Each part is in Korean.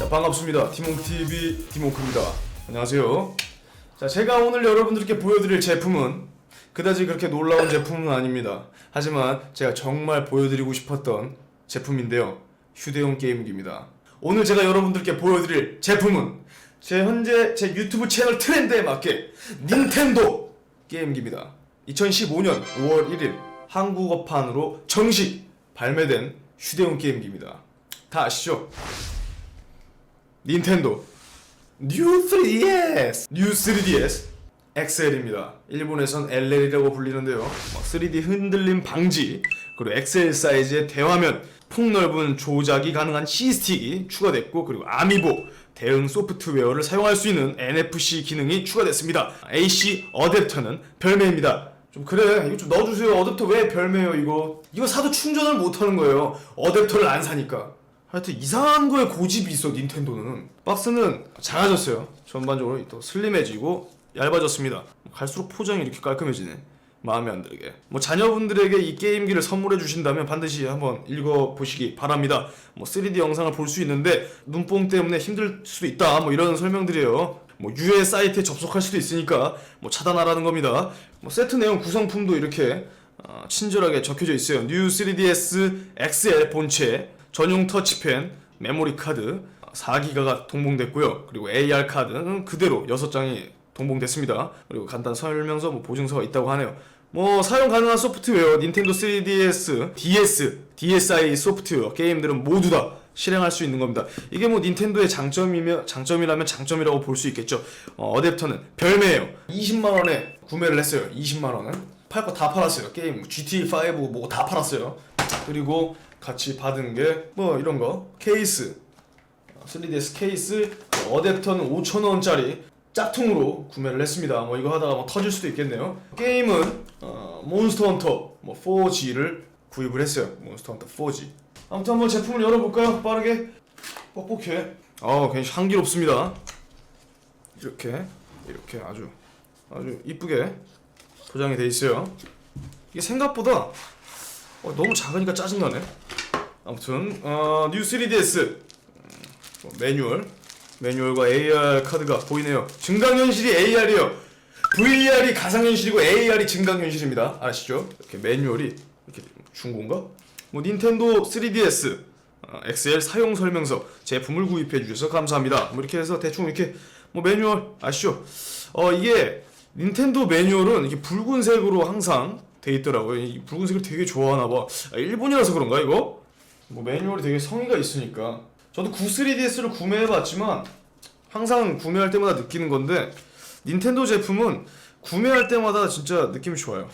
자 반갑습니다. 티몽TV 티몽크입니다. 안녕하세요. 자 제가 오늘 여러분들께 보여드릴 제품은 그다지 그렇게 놀라운 제품은 아닙니다. 하지만 제가 정말 보여드리고 싶었던 제품인데요. 휴대용 게임기입니다. 오늘 제가 여러분들께 보여드릴 제품은 제 현재 제 유튜브 채널 트렌드에 맞게 닌텐도 게임기입니다. 2015년 5월 1일 한국어판으로 정식 발매된 휴대용 게임기입니다. 다 아시죠? 닌텐도 뉴 3DS 뉴 3DS XL입니다. 일본에선 LL이라고 불리는데요. 3D 흔들림 방지 그리고 XL 사이즈의 대화면 폭넓은 조작이 가능한 C스틱이 추가됐고 그리고 아미보 대응 소프트웨어를 사용할 수 있는 NFC 기능이 추가됐습니다. AC 어댑터는 별매입니다. 좀 그래 이거 좀 넣어주세요. 어댑터 왜 별매예요 이거? 이거 사도 충전을 못하는 거예요. 어댑터를 안 사니까. 하여튼 이상한 거에 고집이 있어 닌텐도는. 박스는 작아졌어요. 전반적으로 또 슬림해지고 얇아졌습니다. 갈수록 포장이 이렇게 깔끔해지네 마음에 안 들게. 뭐 자녀분들에게 이 게임기를 선물해 주신다면 반드시 한번 읽어 보시기 바랍니다. 뭐 3D 영상을 볼 수 있는데 눈뽕 때문에 힘들 수도 있다 뭐 이런 설명들이에요. 뭐 유해 사이트에 접속할 수도 있으니까 뭐 차단하라는 겁니다. 뭐 세트 내용 구성품도 이렇게 어, 친절하게 적혀져 있어요. 뉴 3DS XL 본체, 전용 터치펜, 메모리 카드 4기가가 동봉됐고요. 그리고 AR 카드는 그대로 6장이 동봉됐습니다. 그리고 간단 설명서, 뭐 보증서가 있다고 하네요. 뭐 사용 가능한 소프트웨어 닌텐도 3DS, DS, DSi 소프트웨어 게임들은 모두 다 실행할 수 있는 겁니다. 이게 뭐 닌텐도의 장점이며 장점이라면 장점이라고 볼 수 있겠죠. 어, 어댑터는 별매예요. 20만 원에 구매를 했어요. 20만 원은 팔 거 다 팔았어요. 게임 GTA 5 뭐다 팔았어요. 그리고 같이 받은 게 뭐 이런 거 케이스 3DS 케이스 어댑터는 5천 원짜리 짝퉁으로 구매를 했습니다. 뭐 이거 하다가 뭐 터질 수도 있겠네요. 게임은 어, 몬스터 헌터 뭐 4G를 구입을 했어요. 몬스터 헌터 4G. 아무튼 한번 제품을 열어볼까요? 빠르게 뻑뻑해. 어, 괜히 향기롭습니다. 이렇게 이렇게 아주 아주 이쁘게 포장이 돼 있어요. 이게 생각보다 어, 너무 작으니까 짜증나네. 아무튼 어, 뉴 3DS 뭐 매뉴얼 매뉴얼과 AR 카드가 보이네요. 증강현실이 AR이요. VR이 가상현실이고 AR이 증강현실입니다. 아시죠? 이렇게 매뉴얼이 이렇게 중고인가? 뭐 닌텐도 3DS 어, XL 사용 설명서 제품을 구입해 주셔서 감사합니다. 뭐 이렇게 해서 대충 이렇게 뭐 매뉴얼 아시죠? 어 이게 닌텐도 매뉴얼은 이게 붉은색으로 항상 돼 있더라고요. 이 붉은색을 되게 좋아하나 봐. 아, 일본이라서 그런가 이거? 뭐 매뉴얼이 되게 성의가 있으니까. 저도 9-3DS를 구매해봤지만 항상 구매할 때마다 느끼는 건데 닌텐도 제품은 구매할 때마다 진짜 느낌이 좋아요.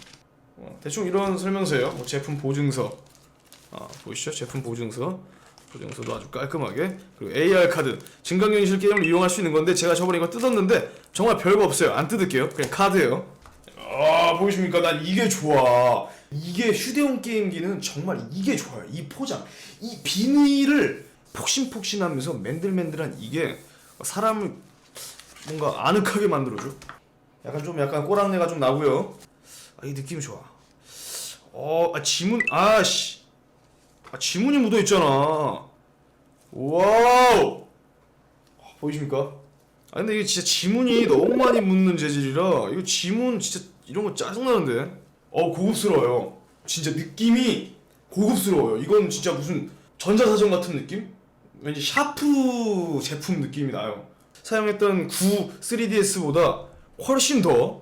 어, 대충 이런 설명서예요. 뭐 제품 보증서. 아, 보이시죠? 제품 보증서. 보증서도 아주 깔끔하게. 그리고 AR 카드. 증강현실 게임을 이용할 수 있는 건데 제가 저번에 이거 뜯었는데 정말 별거 없어요. 안 뜯을게요. 그냥 카드예요 아 보이십니까? 난 이게 좋아. 이게 휴대용 게임기는 정말 이게 좋아요. 이 포장, 이 비닐을 폭신폭신하면서 맨들맨들한 이게 사람을 뭔가 아늑하게 만들어줘. 약간 좀 약간 꼬랑내가 좀 나고요. 아, 이 느낌 좋아. 어, 아, 지문, 아씨, 아, 지문이 묻어 있잖아. 와우. 아, 보이십니까? 아 근데 이게 진짜 지문이 너무 많이 묻는 재질이라 이거 지문 진짜 이런 거 짜증나는데 어 고급스러워요 진짜 느낌이 고급스러워요 이건 진짜 무슨 전자사전 같은 느낌? 왠지 샤프 제품 느낌이 나요 사용했던 9 3DS보다 훨씬 더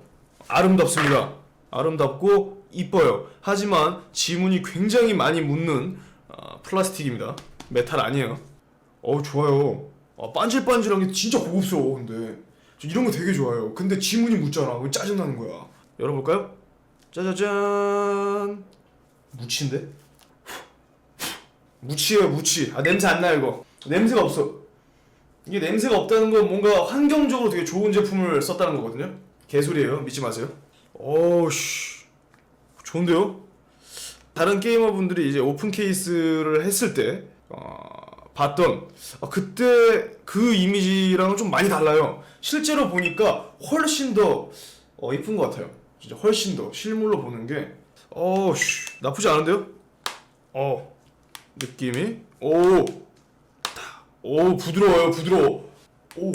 아름답습니다 아름답고 이뻐요 하지만 지문이 굉장히 많이 묻는 어, 플라스틱입니다 메탈 아니에요 어 좋아요. 아, 반질반질한 게 진짜 고급스러워 근데 저 이런 거 되게 좋아요. 근데 지문이 묻잖아. 왜 짜증 나는 거야? 열어볼까요? 짜자잔. 무치인데? 무치예요 무치. 아 냄새 안나 이거. 냄새가 없어. 이게 냄새가 없다는 건 뭔가 환경적으로 되게 좋은 제품을 썼다는 거거든요. 개소리예요. 믿지 마세요. 오씨 좋은데요? 다른 게이머분들이 이제 오픈 케이스를 했을 때 어, 봤던 어, 그때 그 이미지랑은 좀 많이 달라요. 실제로 보니까 훨씬 더 어, 이쁜 것 같아요. 진짜 훨씬 더 실물로 보는 게 어, 씨, 나쁘지 않은데요? 어, 느낌이? 오, 다, 오 부드러워요 부드러워. 오.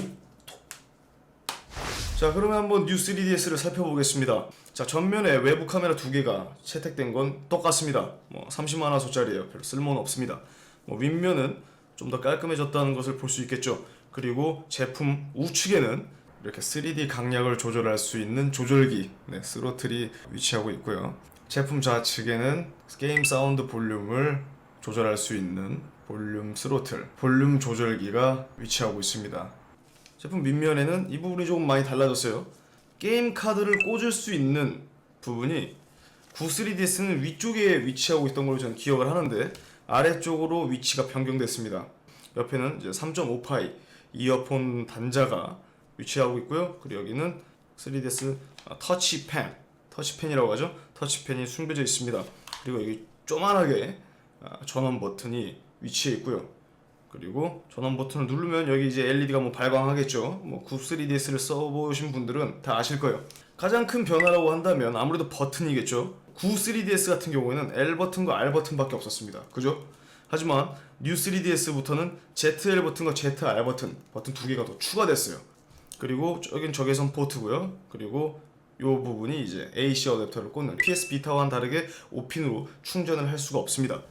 자 그러면 한번 뉴 3DS를 살펴보겠습니다. 자 전면에 외부 카메라 두 개가 채택된 건 똑같습니다. 뭐 30만 화소짜리예요. 별 쓸모는 없습니다. 뭐 윗면은 좀 더 깔끔해졌다는 것을 볼 수 있겠죠. 그리고 제품 우측에는 이렇게 3D 강약을 조절할 수 있는 조절기 네, 스로틀이 위치하고 있고요 제품 좌측에는 게임 사운드 볼륨을 조절할 수 있는 볼륨 스로틀, 볼륨 조절기가 위치하고 있습니다. 제품 밑면에는 이 부분이 조금 많이 달라졌어요. 게임 카드를 꽂을 수 있는 부분이 9-3DS는 위쪽에 위치하고 있던 걸로 저는 기억을 하는데 아래쪽으로 위치가 변경됐습니다. 옆에는 이제 3.5파이 이어폰 단자가 위치하고 있고요. 그리고 여기는 3DS 터치펜, 터치펜이라고 하죠. 터치펜이 숨겨져 있습니다. 그리고 여기 조만하게 아, 전원 버튼이 위치해 있고요. 그리고 전원 버튼을 누르면 여기 이제 LED가 뭐 발광하겠죠. 뭐 9-3DS를 써보신 분들은 다 아실 거예요. 가장 큰 변화라고 한다면 아무래도 버튼이겠죠. 9-3DS 같은 경우에는 L 버튼과 R 버튼밖에 없었습니다. 그죠? 하지만 뉴 3DS부터는 ZL 버튼과 ZR 버튼, 버튼 두 개가 더 추가됐어요. 그리고 여긴 적외선 포트고요. 그리고 이 부분이 이제 AC 어댑터를 꽂는 PS 비타와는 다르게 5핀으로 충전을 할 수가 없습니다.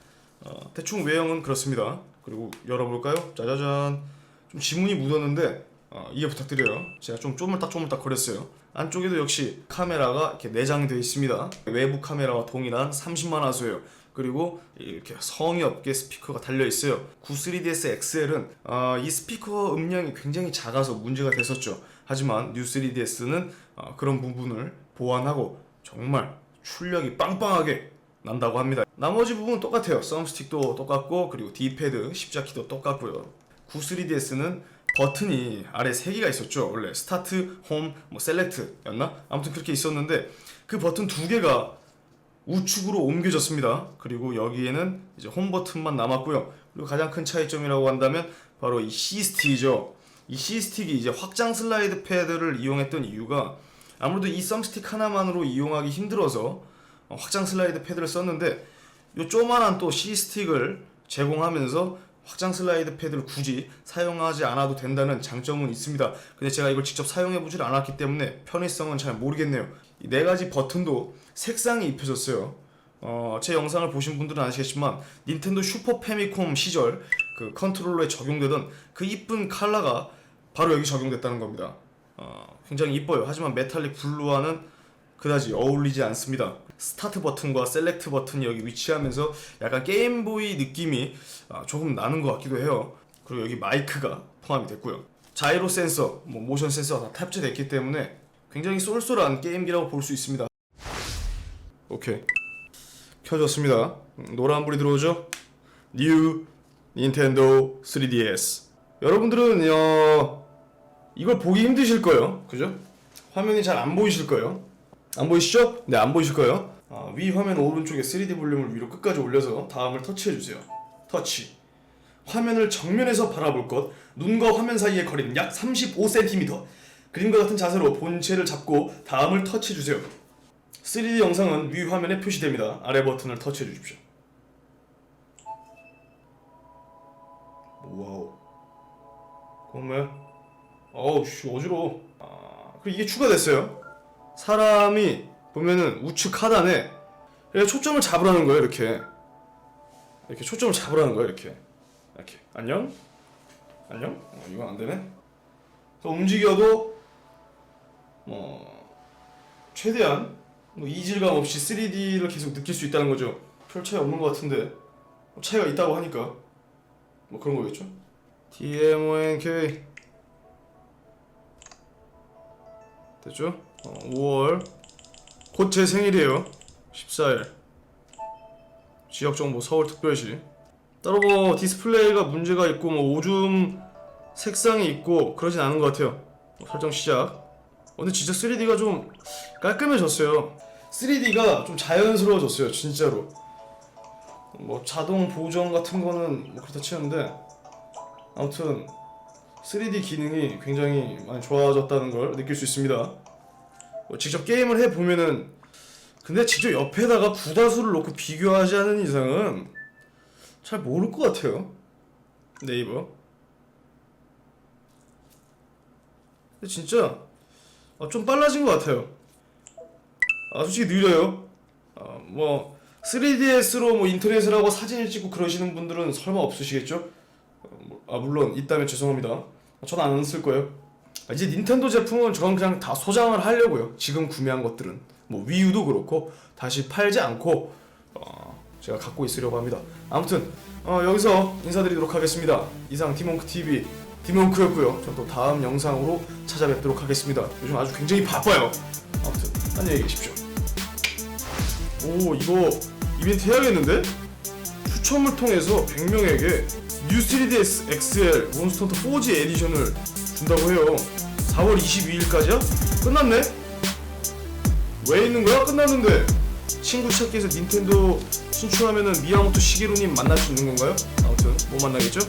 어, 대충 외형은 그렇습니다. 그리고 열어볼까요? 짜자잔. 좀 지문이 묻었는데 어, 이해 부탁드려요. 제가 좀 쪼물딱 쪼물딱 거렸어요. 안쪽에도 역시 카메라가 이렇게 내장되어 있습니다. 외부 카메라와 동일한 30만 화소예요. 그리고 이렇게 성의 없게 스피커가 달려 있어요. 9-3DS XL은 어, 이 스피커 음량이 굉장히 작아서 문제가 됐었죠. 하지만 뉴 3DS는 어, 그런 부분을 보완하고 정말 출력이 빵빵하게 난다고 합니다. 나머지 부분은 똑같아요. 썸스틱도 똑같고 그리고 D패드 십자키도 똑같고요. 9-3DS는 버튼이 아래 3개가 있었죠. 원래 스타트, 홈, 뭐 셀렉트였나? 아무튼 그렇게 있었는데 그 버튼 두 개가 우측으로 옮겨졌습니다. 그리고 여기에는 이제 홈 버튼만 남았고요. 그리고 가장 큰 차이점이라고 한다면 바로 이 C 스틱이죠. 이 C 스틱이 이제 확장 슬라이드 패드를 이용했던 이유가 아무래도 이 썸스틱 하나만으로 이용하기 힘들어서 어, 확장 슬라이드 패드를 썼는데 요 조만한 또 C 스틱을 제공하면서 확장 슬라이드 패드를 굳이 사용하지 않아도 된다는 장점은 있습니다. 근데 제가 이걸 직접 사용해 보질 않았기 때문에 편의성은 잘 모르겠네요. 이 네 가지 버튼도 색상이 입혀졌어요. 어, 제 영상을 보신 분들은 아시겠지만 닌텐도 슈퍼 패미콤 시절 그 컨트롤러에 적용되던 그 이쁜 컬러가 바로 여기 적용됐다는 겁니다. 어, 굉장히 이뻐요. 하지만 메탈릭 블루와는 그다지 어울리지 않습니다. 스타트 버튼과 셀렉트 버튼이 여기 위치하면서 약간 게임보이 느낌이 아, 조금 나는 것 같기도 해요. 그리고 여기 마이크가 포함이 됐고요. 자이로 센서, 뭐 모션 센서가 다 탑재됐기 때문에 굉장히 쏠쏠한 게임기라고 볼 수 있습니다. 오케이 켜졌습니다. 음, 노란불이 들어오죠? New Nintendo 3DS. 여러분들은 어, 이걸 보기 힘드실 거예요. 그죠? 화면이 잘 안 보이실 거예요. 안 보이시죠? 네, 안 보이실 거예요. 아, 위 화면 오른쪽에 3D 볼륨을 위로 끝까지 올려서 다음을 터치해 주세요. 터치. 화면을 정면에서 바라볼 것, 눈과 화면 사이의 거리는 약 35cm. 그림과 같은 자세로 본체를 잡고 다음을 터치해 주세요. 3D 영상은 위 화면에 표시됩니다. 아래 버튼을 터치해 주십시오. 와우. 뭐야? 어우, 씨, 어지러워. 아, 그리고 이게 추가됐어요. 사람이 보면은 우측 하단에 초점을 잡으라는 거예요 이렇게. 이렇게 초점을 잡으라는 거예요 이렇게. 이렇게. 안녕? 안녕? 어, 이건 안 되네? 그래서 움직여도 뭐 최대한 뭐 이질감 없이 3D를 계속 느낄 수 있다는 거죠. 별 차이 없는 것 같은데. 뭐 차이가 있다고 하니까. 뭐 그런 거겠죠? DMONK 됐죠? 어, 5월. 곧 제 생일이에요. 14일. 지역정보 서울특별시. 따로 뭐 디스플레이가 문제가 있고 뭐 오줌 색상이 있고 그러진 않은 것 같아요. 뭐 설정 시작. 어, 근데 진짜 3D가 좀 깔끔해졌어요. 3D가 좀 자연스러워졌어요 진짜로. 뭐 자동 보정 같은 거는 뭐 그렇다 치는데 아무튼 3D 기능이 굉장히 많이 좋아졌다는 걸 느낄 수 있습니다. 뭐 뭐 직접 게임을 해 보면은 근데 직접 옆에다가 부다수를 놓고 비교하지 않은 이상은 잘 모를 것 같아요. 네이버. 근데 진짜 아, 좀 빨라진 것 같아요. 아 솔직히 느려요. 아, 뭐 3DS로 뭐 인터넷을 하고 사진을 찍고 그러시는 분들은 설마 없으시겠죠? 아, 뭐, 아 물론 있다면 죄송합니다. 전 안 쓸 거예요. 아, 이제 닌텐도 제품은 저는 그냥 다 소장을 하려고요. 지금 구매한 것들은 뭐 위유도 그렇고 다시 팔지 않고 어, 제가 갖고 있으려고 합니다. 아무튼 어, 여기서 인사드리도록 하겠습니다. 이상 디몽크 TV 디몽크였고요. 전 또 다음 영상으로 찾아뵙도록 하겠습니다. 요즘 아주 굉장히 바빠요. 아무튼 안녕히 계십시오. 오 이거 이벤트 해야겠는데? 추첨을 통해서 100명에게 뉴 3DS XL 몬스터헌터 4G 에디션을 준다고 해요. 4월 22일까지야? 끝났네? 왜 있는 거야? 끝났는데. 친구 찾기에서 닌텐도 신청하면은 미야모토 시게루님 만날 수 있는 건가요? 아무튼 못 만나겠죠?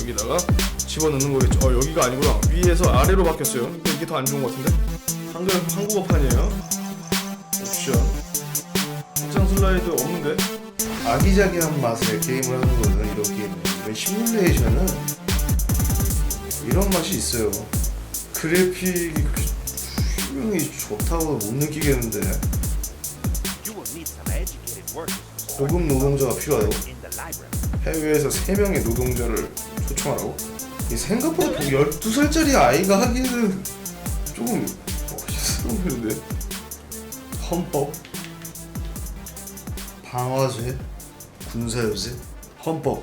여기다가 집어넣는 거겠죠? 어 여기가 아니구나 위에서 아래로 바뀌었어요 이게 더 안 좋은 것 같은데? 한글 한국어판이에요 옵션 확장 슬라이드 없는데? 아기자기한 맛의 게임을 하는 거는 게임은 이런 시뮬레이션은 이런 맛이 있어요. 그래픽이 분명히 좋다고 못 느끼겠는데. 고급 노동자가 library. 해외에서 3명의 노동자를 초청하라고? 이 생각보다 12살짜리 아이가 하기에는 조금 보이는데. 헌법? 방화제? 군사요새 헌법